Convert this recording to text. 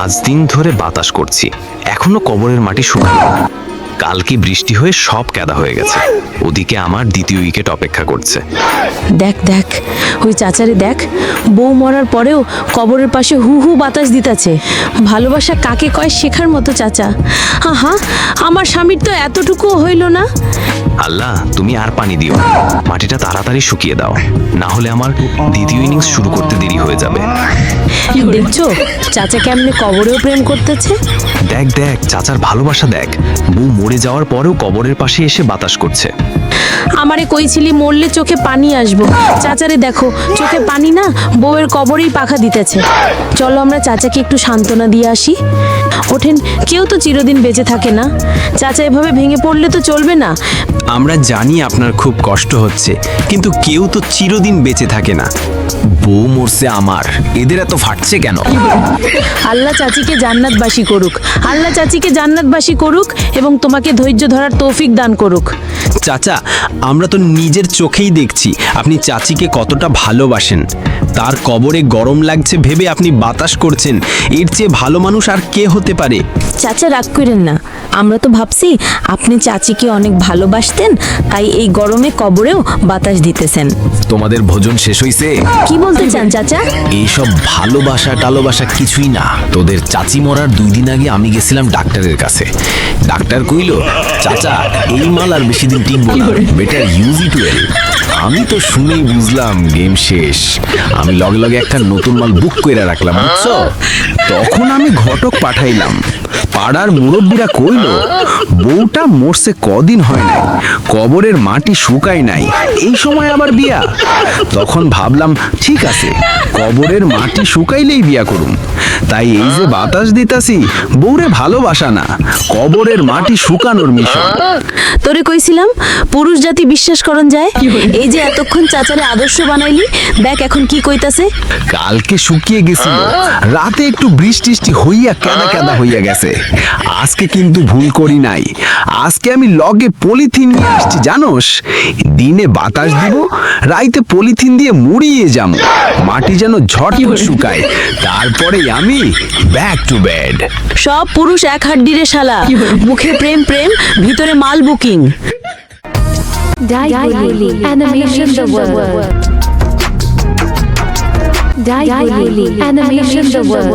পাঁচ দিন ধরে বাতাস করছি। এখনও কবরের মাটি শুকানো কালকে বৃষ্টি হয়ে সব কাদা হয়ে গেছে। ওদিকে আমার দ্বিতীয় উইকেট অপেক্ষা করছে। দেখ দেখ ওই চাচারে দেখ বউ মরার পরেও কবরের পাশে হু হু বাতাস দিতাছে। ভালোবাসা কাকে কয় শেখার মতো চাচা। হা আমার স্বামীর তো এতটুকুও হইল না। আল্লাহ তুমি আর পানি দিও। মাটিটা তাড়াতাড়ি শুকিয়ে দাও। না হলে আমার দ্বিতীয় ইনিংস শুরু করতে দেরি হয়ে যাবে। দেখছ চাচা কেমনে কবরেও প্রেম করতেছে? দেখ দেখ চাচার ভালোবাসা দেখ। বউ মরে যাওয়ার পরেও কবরের পাশে এসে বাতাস করছে। আমারে কইছিলি মরলে চোখে পানি আসব। চাচারে দেখো, চোখে পানি না বউয়ের কবরেই পাখা দিতেছে। চলো আমরা চাচাকে একটু সান্ত্বনা দিয়ে আসি। ওঠেন কেউ তো চিরদিন বেঁচে থাকে না। চাচা এভাবে ভেঙে পড়লে তো চলবে না। আমরা জানি আপনার খুব কষ্ট হচ্ছে কিন্তু কেউ তো চিরদিন বেঁচে থাকে না। বউ মরছে আমার এদের এত ফাটছে কেন? আল্লাহ চাচিকে জান্নাতবাসী করুক। আল্লাহ চাচিকে জান্নাতবাসী করুক এবং তোমাকে ধৈর্য ধরার তৌফিক দান করুক। চাচা আমরা তো নিজের চোখেই দেখছি আপনি চাচিকে কতটা ভালোবাসেন। তার কবরে গরম লাগছে ভেবে আপনি বাতাস করছেন। এর চেয়ে ভালো মানুষ আর কে হতে পারে? চাচা রাগ করেন না। আমরা তো ভাবছি আপনি চাচিকে অনেক ভালোবাসতেন তাই এই গরমে কবরেও বাতাস দিতেছেন। তোমাদের ভোজন শেষ হইছে? কি বলতে চান চাচা? এইসব ভালোবাসা টালোবাসা কিছুই না। তোদের চাচি মরার দুই দিন আগে আমি গেছিলাম ডাক্তারের কাছে। ডাক্তার কইল চাচা এই মাল আর বেশি দিন টিকবো না। বেটার ইউজ ওয়েল আমি তো শুনেই বুঝলাম গেম শেষ। আমি লগে লগে একটা নতুন মাল বুক করে রাখলাম, বুঝছ? তখন আমি ঘটক পাঠাইলাম। পাড়ার মুরব্বীরা কইল, বউটা মরছে কদিন হয় নাই, কবরের মাটি শুকায় নাই, এই সময় আবার বিয়া? তখন ভাবলাম, ঠিক আছে, কবরের মাটি শুকাইলেই বিয়া করুন তাই এই যে বাতাস দিতাছি, বউরে ভালোবাসা না। কবরের মাটি শুকানোর মিশন। তোরে কইছিলাম পুরুষ জাতি বিশ্বাস করন যায়। এই যে এতক্ষণ চাচারে আদর্শ বানাইলি দেখ এখন কি কইতাছে? কালকে শুকিয়ে গেছিল। রাতে একটু বৃষ্টি বৃষ্টি হইয়া কেদা কেদা হইয়া গেছে। আজকে কিন্তু ভুল করি নাই। আজকে আমি লগে পলিথিন নিয়ে আসছি জানোস? দিনে বাতাস দিব রাইতে পলিথিন দিয়ে মুড়িয়ে যাম মাটি যেন ঝট করে শুকায়। তারপরে আমি ব্যাক টু বেড সব পুরুষ এক হাড্ডিরে শালা। মুখে প্রেম প্রেম ভিতরে মাল booking Daiguli Animation the World. Animation the World.